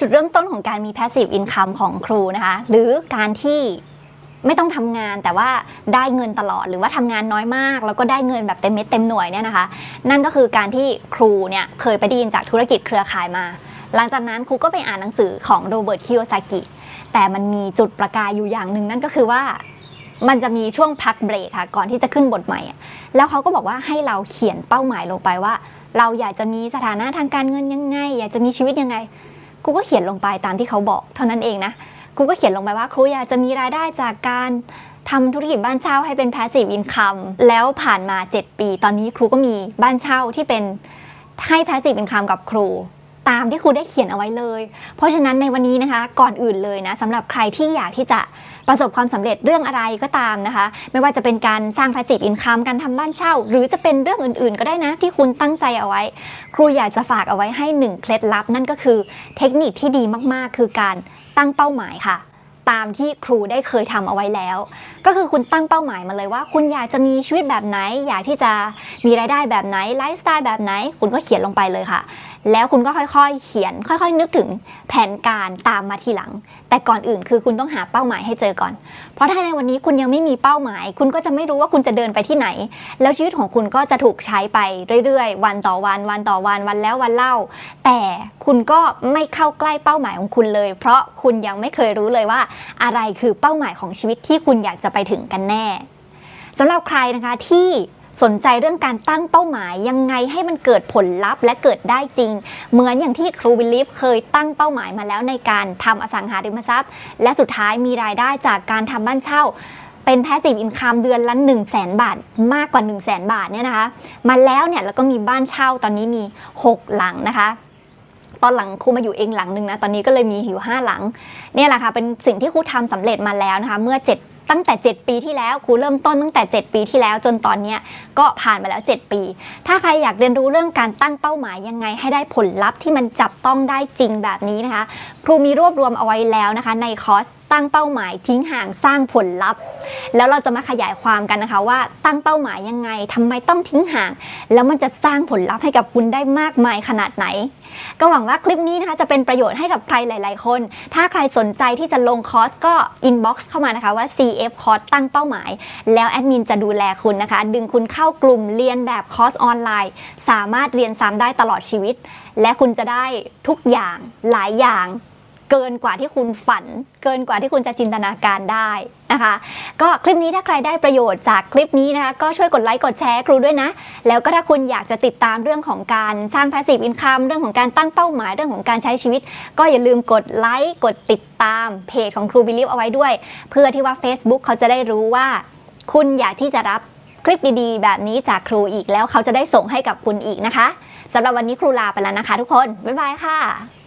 จุดเริ่มต้นของการมี passive income ของครูนะคะ หรือการที่ไม่ต้องทำงานแต่ว่าได้เงินตลอดหรือว่าทำงานน้อยมาก แล้วก็ได้เงินแบบเต็มเม็ดเต็มหน่วยเนี่ยนะคะ นั่นก็คือการที่ครูเนี่ยเคยไปได้ยินจากธุรกิจเครือข่ายมา หลังจากนั้นครูก็ไปอ่านหนังสือของโรเบิร์ตคิโยซากิแต่มันมีจุดประกายอยู่อย่างหนึ่งนั่นก็คือว่ามันจะมีช่วงพักเบรกค่ะก่อนที่จะขึ้นบทใหม่ แล้วเขาก็บอกว่าให้เราเขียนเป้าหมายลงไปว่า เราอยากจะมีสถานะทางการเงินยังไง อยากจะมีชีวิตยังไง ครูก็เขียนลงไปตามที่เขาบอกเท่านั้นเองนะครูก็เขียนลงไปว่าครูอยากจะมีรายได้จากการทำธุรกิจบ้านเช่าให้เป็น passive income แล้วผ่านมา 7 ปี ตอนนี้ครูก็มีบ้านเช่าที่เป็นให้ passive income กับครู ตามที่ครูได้เขียนเอาไว้เลย เพราะฉะนั้นในวันนี้นะคะก่อนอื่นเลยนะสำหรับใครที่อยากที่จะประสบความสำเร็จเรื่องอะไรก็ตามนะคะ ไม่ว่าจะเป็นการสร้าง passive income การทำบ้านเช่า หรือจะเป็นเรื่องอื่น ๆ ก็ได้นะ ที่คุณตั้งใจเอาไว้ ครูอยากจะฝากเอาไว้ให้หนึ่งเคล็ดลับ นั่นก็คือเทคนิคที่ดีมากๆ คือการตั้งเป้าหมายค่ะ ตามที่ครูได้เคยทำเอาไว้แล้ว ก็คือคุณตั้งเป้าหมายมาเลยว่า คุณอยากจะมีชีวิตแบบไหน อยากที่จะมีรายได้แบบไหนไลฟ์สไตล์แบบไหน คุณก็เขียนลงไปเลยค่ะ แล้วคุณก็ค่อยๆ เขียน ค่อยๆ นึกถึงแผนการตามมาทีหลัง แต่ก่อนอื่นคือคุณต้องหาเป้าหมายให้เจอก่อน เพราะถ้าในวันนี้คุณยังไม่มีเป้าหมาย คุณก็จะไม่รู้ว่าคุณจะเดินไปที่ไหน แล้วชีวิตของคุณก็จะถูกใช้ไปเรื่อยๆ วันต่อวัน วันต่อวัน วันแล้ววันเล่า แต่คุณก็ไม่เข้าใกล้เป้าหมายของคุณเลย เพราะคุณยังไม่เคยรู้เลยว่า อะไรคือเป้าหมายของชีวิตที่คุณอยากจะไปถึงกันแน่สำหรับใครนะคะที่ สนใจเรื่องการตั้งเป้าหมายยังไงให้มันเกิดผลลัพธ์และเกิดได้จริง เหมือนอย่างที่ครูวิลลิฟเคยตั้งเป้าหมายมาแล้วในการทำอสังหาริมทรัพย์ และสุดท้ายมีรายได้จากการทำบ้านเช่าเป็น passive income เดือนละ 1 0 0 0 0แบาท มากกว่า 1 0 0 0 0แบาทเนี่ยนะคะมาแล้วเนี่ยแล้วก็มีบ้านเช่าตอนนี้มี 6 หลังนะคะ ตอนหลังครูมาอยู่เองหลังหนึ่งนะ ตอนนี้ก็เลยมีอยู่ 5 หลัง เนี่ยแหละค่ะเป็นสิ่งที่ครูทำสำเร็จมาแล้วนะคะเมื่อ 7 ตั้งแต่ 7 ปีที่แล้วครูเริ่มต้นตั้งแต่ 7 ปีที่แล้วจนตอนนี้ก็ผ่านมาแล้ว 7 ปี ถ้าใครอยากเรียนรู้เรื่องการตั้งเป้าหมายยังไงให้ได้ผลลัพธ์ที่มันจับต้องได้จริงแบบนี้นะคะ ครูมีรวบรวมเอาไว้แล้วนะคะในคอร์ส ตั้งเป้าหมายทิ้งห่างสร้างผลลัพธ์ แล้วเราจะมาขยายความกันนะคะว่าตั้งเป้าหมายยังไงทำไมต้องทิ้งห่าง แล้วมันจะสร้างผลลัพธ์ให้กับคุณได้มากมายขนาดไหน ก็หวังว่าคลิปนี้นะคะจะเป็นประโยชน์ให้กับใครหลาย ๆ คน ถ้าใครสนใจที่จะลงคอร์สก็ inbox เข้ามานะคะว่า CF คอร์สตั้งเป้าหมาย แล้วแอดมินจะดูแลคุณนะคะ ดึงคุณเข้ากลุ่มเรียนแบบคอร์สออนไลน์ สามารถเรียนซ้ำได้ตลอดชีวิต และคุณจะได้ทุกอย่างหลายอย่าง เกินกว่าที่คุณฝัน เกินกว่าที่คุณจะจินตนาการได้นะคะ ก็คลิปนี้ถ้าใครได้ประโยชน์จากคลิปนี้นะคะก็ช่วยกดไลค์กดแชร์ครูด้วยนะ แล้วก็ถ้าคุณอยากจะติดตามเรื่องของการสร้าง passive income เรื่องของการตั้งเป้าหมายเรื่องของการใช้ชีวิต ก็อย่าลืมกดไลค์กดติดตามเพจของครูบิลิฟเอาไว้ด้วย เพื่อที่ว่า Facebook เขาจะได้รู้ว่า คุณอยากที่จะรับคลิปดีๆ แบบนี้จากครูอีกแล้วเขาจะได้ส่งให้กับคุณอีกนะคะสำหรับวันนี้ครูลาไปแล้วนะคะ ทุกคนบ๊ายบายค่ะ